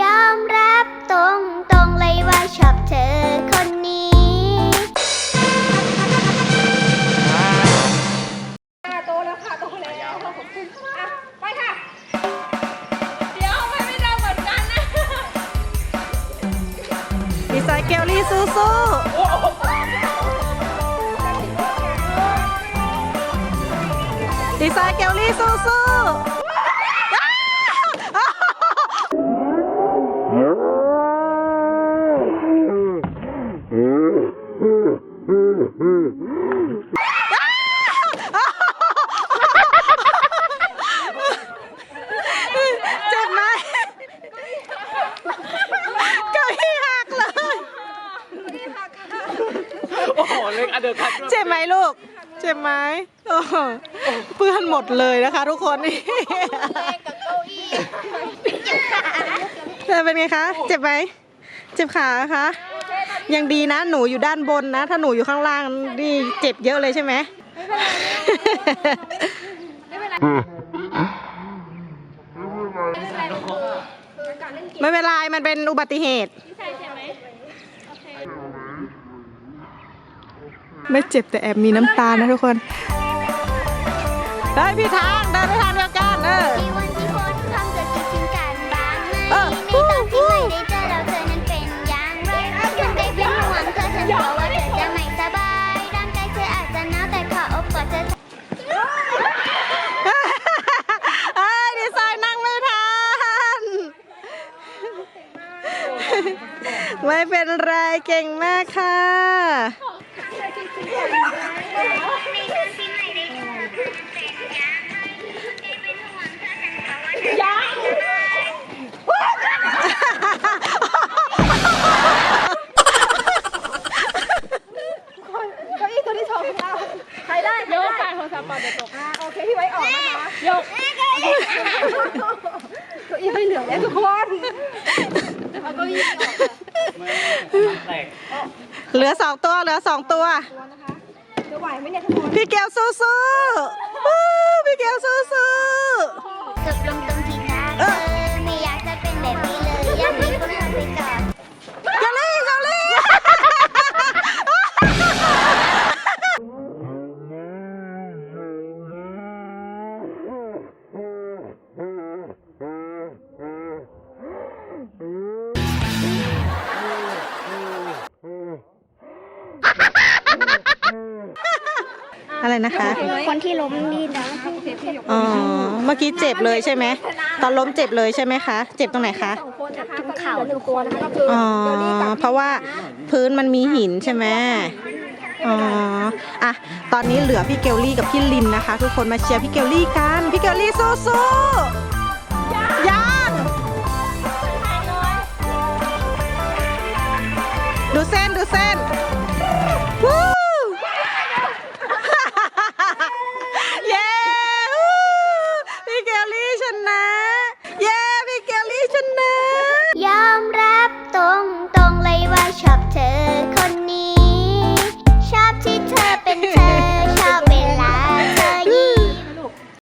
ยอมรับตรงตรงเลยว่าชอบเธอคนนี้ ค่ะโตแล้วค่ะโตแล้วอะไปค่ะ เดี๋ยวไม่ไม่ได้เหมือนกันนะ ดีไซน์เกลลี่สู้สู้ดี ไซน์เกลลี่สู้สูเจ็บไหมเก้าอี้หักเลย โอ้โห เล็กอันเดอร์คัทด้วย เจ็บไหมลูก เจ็บไหมโอ้ เปื้อนหมดเลยนะคะ ทุกคนนี่เธอเป็นไงคะ เจ็บไหมเจ็บขาคะ ยังดีนะ หนูอยู่ด้านบนนะ ถ้าหนูอยู่ข้างล่างนี่เจ็บเยอะเลยใช่ไหมไม่เป็นไรมันเป็นอุบัติเหตุไม่เจ็บแต่แอบมีน้ำตานะทุกคน ได้พี่ทางเดินไปทางเดียวกันเออ มีวันที่คนทำเกิดคิดถึงกันบ้างไหมเออ ในตอนที่ไม่ได้เจอเราเธอนั้นเป็นอย่างไรฉันได้เป็นห่วงเธอฉันกลัวว่าเธอจะไม่สบายร่างกายเธออาจจะหนาวแต่ขออบกอดเธอ เอ้ยดีไซน์นั่งไม่ทัน ไม่เป็นไรเก่งมากค่ะเตัวที่สองของเราใครได้ยกการโทรศัพท์ก่อนเดี๋ยวตกอะโอเคพี่ไว้ออกนะคะยกเก้าอี้ไม่เหลือแล้วทุกคนเอาเก้าอี้ออกค่ะแตกเหลือสองตัว เหลือสองตัว ตัวนะคะจะไหวไหมเนี่ยทุกคน พี่เกลสู้สู้ๆวู้พี่เกลสู้สู้จ อะไรนะคะ คนที่ล้มนี่นะอ๋อ เมื่อกี้เจ็บเลยใช่ไหม ตอนล้มเจ็บเลยใช่ไหมคะ เจ็บตรงไหนคะ ตรงเข่าหนึ่งคนนะคะคืออ๋อ เพราะว่าพื้นมันมีหินใช่ไหมอ๋ออะตอนนี้เหลือพี่เกลลี่กับพี่ลินนะคะ ทุกคนมาเชียร์พี่เกลลี่กัน พี่เกลลี่สู้สู้ยังดูเส้นดูเส้น